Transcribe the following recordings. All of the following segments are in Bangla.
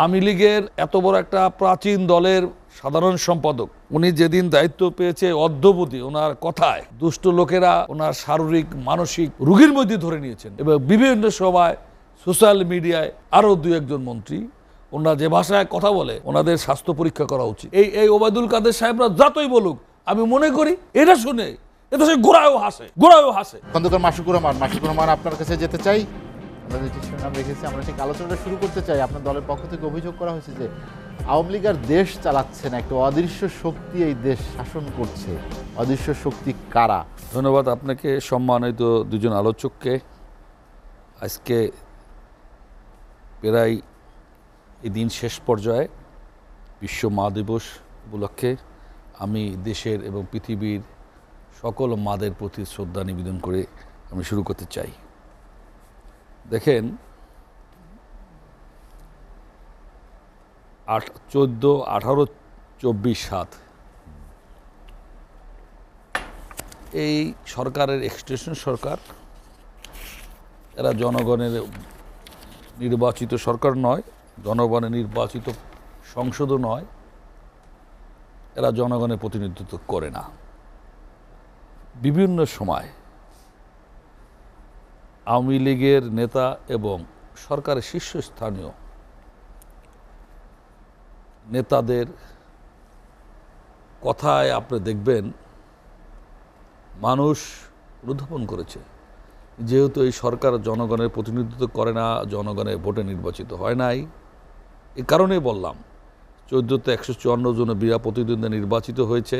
আওয়ামী লীগের এত বড় একটা প্রাচীন দলের সাধারণ সম্পাদক, উনি যেদিন দায়িত্ব পেয়েছে অদ্যবধি ওনার কথায়, দুষ্ট লোকেরা ওনার শারীরিক, মানসিক রুগীর মধ্যে ধরে নিয়েছেন। এবং বিভিন্ন সময় সোশ্যাল মিডিয়ায় আরও দু একজন মন্ত্রী, ওনারা যে ভাষায় কথা বলে, ওনাদের স্বাস্থ্য পরীক্ষা করা উচিত। এই এই ওবায়দুল কাদের সাহেবরা যতই বলুক, আমি মনে করি এটা শুনে এটা সে গোড়ায়ও হাসে গোড়ায়ও হাসে। খন্দকার মাসুকুর রহমান মাসুকুর রহমান আপনার কাছে যেতে চাই। আমরা যে শিরোনাম রেখেছি, আমরা ঠিক আলোচনাটা শুরু করতে চাই। আপনার দলের পক্ষ থেকে অভিযোগ করা হয়েছে যে আওয়ামী লীগ দেশ চালাচ্ছে না, একটা অদৃশ্য শক্তি এই দেশ শাসন করছে। অদৃশ্য শক্তি কারা? ধন্যবাদ আপনাকে, সম্মানিত দুজন আলোচককে। আজকে প্রায় এই দিন শেষ পর্যায়ে বিশ্ব মা দিবস উপলক্ষে আমি দেশের এবং পৃথিবীর সকল মাদের প্রতি শ্রদ্ধা নিবেদন করে আমি শুরু করতে চাই। দেখেন, আট, চোদ্দ, আঠারো, চব্বিশ, সাত। এই সরকারের এক্সটেনশন সরকার, এরা জনগণের নির্বাচিত সরকার নয়, জনগণের নির্বাচিত সংসদও নয়, এরা জনগণের প্রতিনিধিত্ব করে না। বিভিন্ন সময় আওয়ামী লীগের নেতা এবং সরকারের শীর্ষস্থানীয় নেতাদের কথায় আপনি দেখবেন মানুষ অনুধাবন করেছে। যেহেতু এই সরকার জনগণের প্রতিনিধিত্ব করে না, জনগণের ভোটে নির্বাচিত হয় নাই। এ কারণেই বললাম, চোদ্দোতে একশো চুয়ান্ন জন বিনা প্রতিদ্বন্দ্বী নির্বাচিত হয়েছে।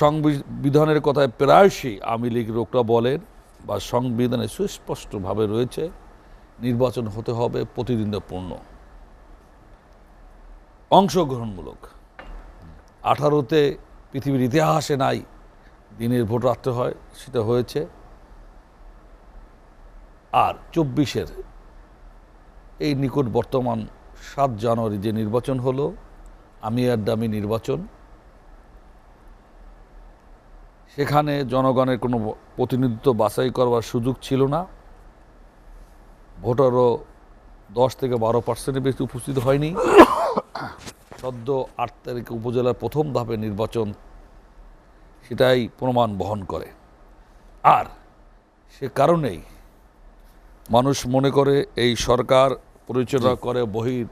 সংবিধানের কথায় প্রায়শই আওয়ামী লীগ লোকরা বলেন বা সংবিধানে সুস্পষ্টভাবে রয়েছে, নির্বাচন হতে হবে প্রতিদ্বন্দ্বিপূর্ণ অংশগ্রহণমূলক। আঠারোতে পৃথিবীর ইতিহাসে নাই, দিনের ভোট রাখতে হয়, সেটা হয়েছে। আর চব্বিশের এই নিকট বর্তমান সাত জানুয়ারি যে নির্বাচন হলো আমি আর দামি নির্বাচন সেখানে জনগণের কোনো প্রতিনিধিত্ব বাছাই করবার সুযোগ ছিল না। ভোটারও দশ থেকে বারো পার্সেন্টের বেশি উপস্থিত হয়নি। সদ্য আট তারিখে উপজেলার প্রথম ধাপে নির্বাচন সেটাই প্রমাণ বহন করে। আর সে কারণেই মানুষ মনে করে এই সরকার পরিচালনা করে বহির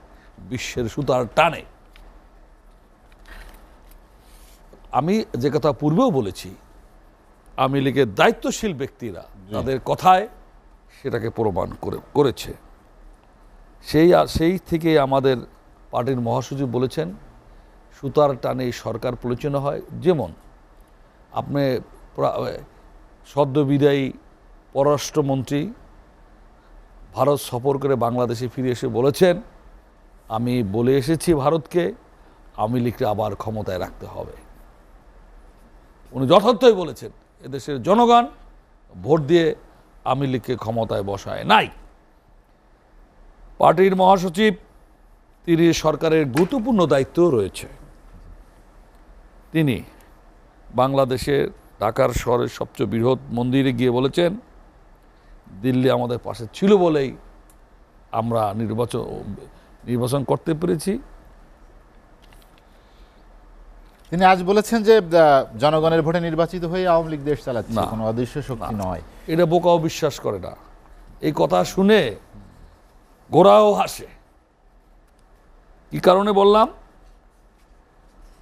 বিশ্বের সুতার টানে। আমি যে কথা পূর্বেও বলেছি আওয়ামী লীগের দায়িত্বশীল ব্যক্তিরা তাদের কথায় সেটাকে প্রমাণ করে করেছে। সেই আর সেই থেকে আমাদের পার্টির মহাসচিব বলেছেন সুতার টানে সরকার পরিচালনা হয়। যেমন আপনি প্রা- সদ্য বিদায়ী পররাষ্ট্রমন্ত্রী ভারত সফর করে বাংলাদেশে ফিরে এসে বলেছেন আমি বলে এসেছি ভারতকে আওয়ামী লীগকে আবার ক্ষমতায় রাখতে হবে। উনি যথার্থই বলেছেন। এদেশের জনগণ ভোট দিয়ে আওয়ামী লীগকে ক্ষমতায় বসায় নাই। পার্টির মহাসচিব, তিনি সরকারের গুরুত্বপূর্ণ দায়িত্বও রয়েছে। তিনি বাংলাদেশের ঢাকার শহরের সবচেয়ে বৃহৎ মন্দিরে গিয়ে বলেছেন, দিল্লি আমাদের পাশে ছিল বলেই আমরা নির্বাচন নির্বাচন করতে পেরেছি। তিনি আজ বলেছেন যে জনগণের ভোটে নির্বাচিত হয়ে আওয়ামী লীগ দেশ চালাচ্ছে। না। কোনো অদৃশ্য শক্তি নয়। এটা বোকাও বিশ্বাস করে না। এই কথা শুনে গোড়াও হাসে। কি কারণে বললাম?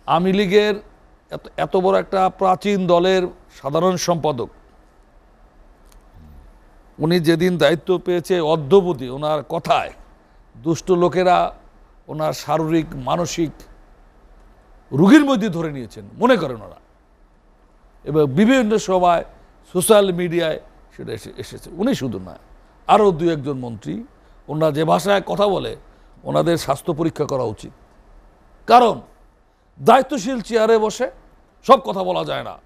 আওয়ামী লীগের এত এত বড় একটা প্রাচীন দলের সাধারণ সম্পাদক উনি যেদিন দায়িত্ব পেয়েছে অদ্যবধি ওনার কথায় দুষ্ট লোকেরা ওনার শারীরিক মানসিক রোগীর মধ্যে ধরে নিয়েছেন, মনে করেন ওরা। এবং বিভিন্ন সময় সোশ্যাল মিডিয়ায় সেটা এসে এসেছে। উনি শুধু নয়, আরও দু একজন মন্ত্রী, ওনারা যে ভাষায় কথা বলে, ওনাদের স্বাস্থ্য পরীক্ষা করা উচিত। কারণ দায়িত্বশীল চেয়ারে বসে সব কথা বলা যায় না।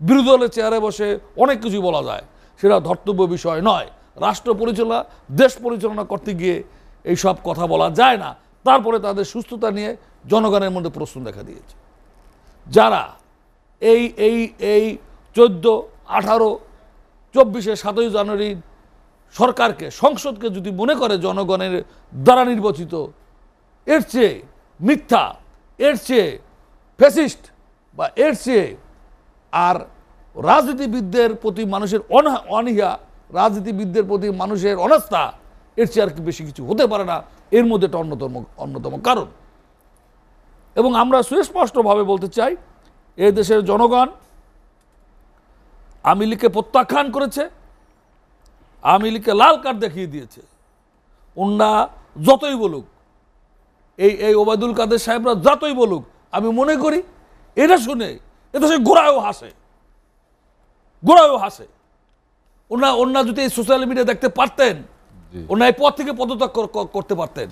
বিরোধী দলের চেয়ারে বসে অনেক কিছু বলা যায়। সেটা ধর্তব্য বিষয় নয়। রাষ্ট্র পরিচালনা, দেশ পরিচালনা করতে গিয়ে এই সব কথা বলা যায় না। তারপরে তাদের সুস্থতা নিয়ে জনগণের মধ্যে প্রশ্ন দেখা দিয়েছে। যারা এই এই এই চোদ্দ, আঠারো, চব্বিশে সাতই জানুয়ারি সরকারকে, সংসদকে যদি মনে করে জনগণের দ্বারা নির্বাচিত, এর চেয়ে মিথ্যা, এর চেয়ে ফ্যাসিস্ট বা এর চেয়ে আর রাজনীতিবিদদের প্রতি মানুষের অনা- অনীহা, রাজনীতিবিদদের প্রতি মানুষের অনাস্থা এর চেয়ে আর বেশি কিছু হতে পারে না। এর মধ্যে একটা অন্যতম অন্যতম কারণ। এবং আমরা সুস্পষ্টভাবে বলতে চাই, এ দেশের জনগণ আওয়ামী লীগকে প্রত্যাখ্যান করেছে, আওয়ামী লীগকে লাল কার্ড দেখিয়ে দিয়েছে। ওনারা যতই বলুক, এই এই ওবায়দুল কাদের সাহেবরা যতই বলুক, আমি মনে করি এটা শুনে এটা সে গোড়ায়ও হাসে। গোড়ায়ও হাসে। ওনা ওনা যদি এই সোশ্যাল মিডিয়া দেখতে পারতেন জি। পদ থেকে পদত্যাগ কর- কর- করতে পারতেন